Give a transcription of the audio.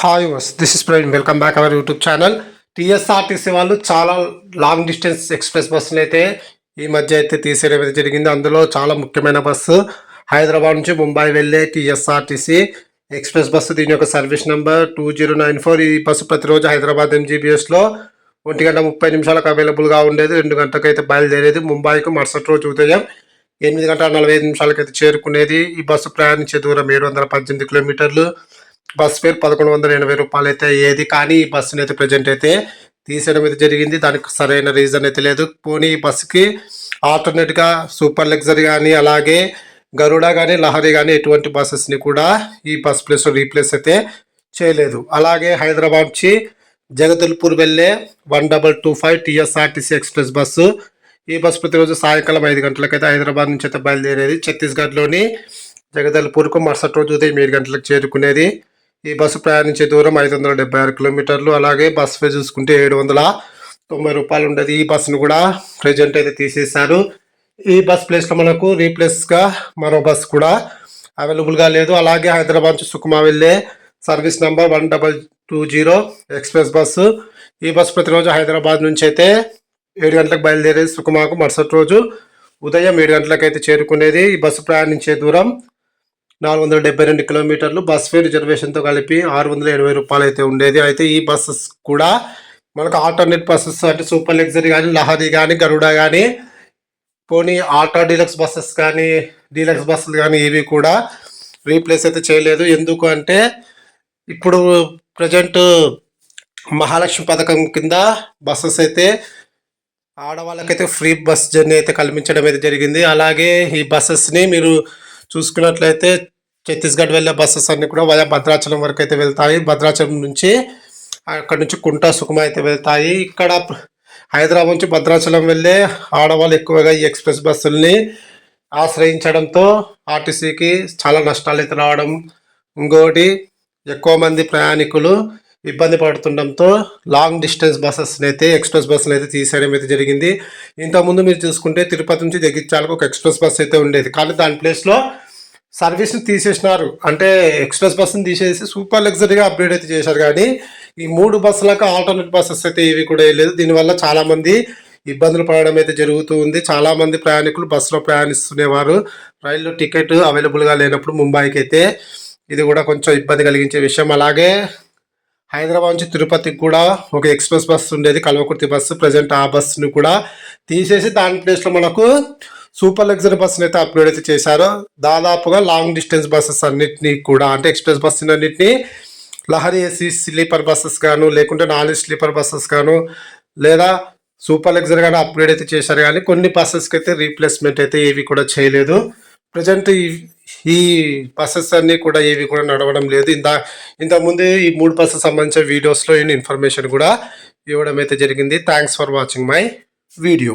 Hi వస్ this is Praveen welcome back our YouTube channel TSRTC వాళ్ళు చాలా long distance express బస్సులు అయితే ఈ మధ్య అయితే తీసేయడం అయితే జరిగింది. అందులో చాలా ముఖ్యమైన బస్సు హైదరాబాద్ నుంచి ముంబై వెళ్ళే టీఎస్ఆర్టీసీ ఎక్స్ప్రెస్ బస్సు దీని యొక్క service number two zero nine four ఈ బస్సు ప్రతిరోజు హైదరాబాద్ ఎంజీబీఎస్లో ఒంటి గంట ముప్పై నిమిషాలకు అవైలబుల్గా ఉండేది. రెండు గంటలకు అయితే బయలుదేరేది. ముంబైకి మరుసటి రోజు ఉదయం ఎనిమిది గంటల నలభై ఐదు నిమిషాలకు అయితే చేరుకునేది. ఈ బస్సు ప్రయాణించే దూరం ఏడు వందల పద్దెనిమిది కిలోమీటర్లు. బస్ ఫేర్ పదకొండు వందల ఎనభై రూపాయలు అయితే అయ్యేది కానీ ఈ బస్సుని అయితే ప్రజెంట్ అయితే తీసేయడం అయితే జరిగింది. దానికి సరైన రీజన్ అయితే లేదు. పోనీ ఈ బస్సుకి ఆల్టర్నేట్గా సూపర్ లగ్జరీ కానీ అలాగే గరుడ కానీ లహరి కానీ ఎటువంటి బస్సెస్ని కూడా ఈ బస్ ప్లేస్లో రీప్లేస్ అయితే చేయలేదు. అలాగే హైదరాబాద్ నుంచి జగదల్పూర్ వెళ్ళే one double two five TSRTC express bus ఈ బస్సు ప్రతిరోజు సాయంకాలం ఐదు గంటలకైతే హైదరాబాద్ నుంచి అయితే బయలుదేరేది. ఛత్తీస్గఢ్లోని జగదల్పూర్కు మరుసటి రోజు ఉదయం ఏడు గంటలకు చేరుకునేది. ఈ బస్సు ప్రయాణించే దూరం ఐదు వందల డెబ్బై ఆరు కిలోమీటర్లు. అలాగే బస్ ఫే చూసుకుంటే ఏడు వందల తొంభై రూపాయలు ఉండేది. ఈ బస్సును కూడా ప్రజెంట్ అయితే తీసేశారు. ఈ బస్ ప్లేస్లో మనకు రీప్లేస్గా మరో బస్ కూడా అవైలబుల్గా లేదు. అలాగే హైదరాబాద్ నుంచి సుకుమా వెళ్ళే service number one double two zero express bus. ఈ బస్సు ప్రతిరోజు హైదరాబాద్ నుంచి అయితే ఏడు గంటలకు బయలుదేరేది సుకుమాకు. మరుసటి రోజు ఉదయం ఏడు గంటలకు అయితే చేరుకునేది ఈ బస్సు ప్రయాణించే దూరం. నాలుగు వందల డెబ్బై రెండు కిలోమీటర్లు బస్ ఫేర్ రిజర్వేషన్తో కలిపి ఆరు వందల ఎనభై రూపాయలు అయితే ఉండేది. అయితే ఈ బస్సెస్ కూడా మనకు ఆల్టర్నేట్ బస్సెస్ అంటే సూపర్ లగ్జరీ కానీ లహరి కానీ గరుడ కానీ పోనీ ఆల్ట్రా డీలక్స్ బస్సెస్ కానీ డీలక్స్ బస్సులు కానీ ఇవి కూడా రీప్లేస్ అయితే చేయలేదు. ఎందుకు అంటే ఇప్పుడు ప్రజెంట్ మహాలక్ష్మి పథకం కింద బస్సెస్ అయితే ఆడవాళ్ళకైతే ఫ్రీ బస్ జర్నీ అయితే కల్పించడం అయితే జరిగింది. అలాగే ఈ బస్సెస్ని మీరు చూసుకున్నట్లయితే ఛత్తీస్గఢ్ వెళ్ళే బస్సెస్ అన్నీ కూడా వయా భద్రాచలం వరకు అయితే వెళ్తాయి. భద్రాచలం నుంచి అక్కడ నుంచి కుంటా సుఖమ అయితే వెళ్తాయి. ఇక్కడ హైదరాబాద్ నుంచి భద్రాచలం వెళ్ళే ఆడవాళ్ళు ఎక్కువగా ఈ ఎక్స్ప్రెస్ బస్సుల్ని ఆశ్రయించడంతో ఆర్టీసీకి చాలా నష్టాలు అయితే రావడం. ఇంకోటి ఎక్కువ మంది ప్రయాణికులు ఇబ్బంది పడుతుండడంతో లాంగ్ డిస్టెన్స్ బస్సెస్ని అయితే ఎక్స్ప్రెస్ బస్సులు అయితే తీసేయడం అయితే జరిగింది. ఇంతకుముందు మీరు చూసుకుంటే తిరుపతి నుంచి జగిత్యాలకు ఒక ఎక్స్ప్రెస్ బస్ అయితే ఉండేది. కానీ దాని ప్లేస్లో సర్వీస్ని తీసేసినారు. అంటే ఎక్స్ప్రెస్ బస్సుని తీసేసి సూపర్ లగ్జరీగా అప్గ్రేడ్ అయితే చేశారు. కానీ ఈ మూడు బస్సులకు ఆల్టర్నేట్ బస్సెస్ అయితే ఇవి కూడా వేయలేదు. దీనివల్ల చాలామంది ఇబ్బందులు పడడం అయితే జరుగుతూ ఉంది. చాలామంది ప్రయాణికులు బస్సులో ప్రయాణిస్తునేవారు. రైల్లో టికెట్ అవైలబుల్గా లేనప్పుడు ముంబైకి అయితే ఇది కూడా కొంచెం ఇబ్బంది కలిగించే విషయం. అలాగే హైదరాబాద్ నుంచి తిరుపతికి కూడా ఒక ఎక్స్ప్రెస్ బస్సు ఉండేది కల్వకుర్తి బస్సు. ప్రజెంట్ ఆ బస్సును కూడా తీసేసి దాని ప్లేస్లో మనకు సూపర్ లగ్జరీ బస్సును అయితే అప్గ్రేడ్ అయితే చేశారు. దాదాపుగా లాంగ్ డిస్టెన్స్ బస్సెస్ అన్నిటినీ కూడా అంటే ఎక్స్ప్రెస్ బస్సు అన్నింటినీ లహరి ఏసీ స్లీపర్ బస్సెస్ గాను లేకుంటే నాన్ స్లీపర్ బస్సెస్ గాను లేదా సూపర్ లగ్జరీ కానీ అప్గ్రేడ్ అయితే చేశారు. కానీ కొన్ని బస్సెస్కి అయితే రీప్లేస్మెంట్ అయితే ఏవి కూడా చేయలేదు. ప్రజెంట్ ఈ ఈ బస్సెస్ అన్నీ కూడా ఏవి కూడా నడవడం లేదు. ఇంత ఇంతకుముందే ఈ మూడు బస్సెస్ సంబంధించిన వీడియోస్లో ఇన్ఫర్మేషన్ కూడా ఇవ్వడం అయితే జరిగింది. Thanks for watching my video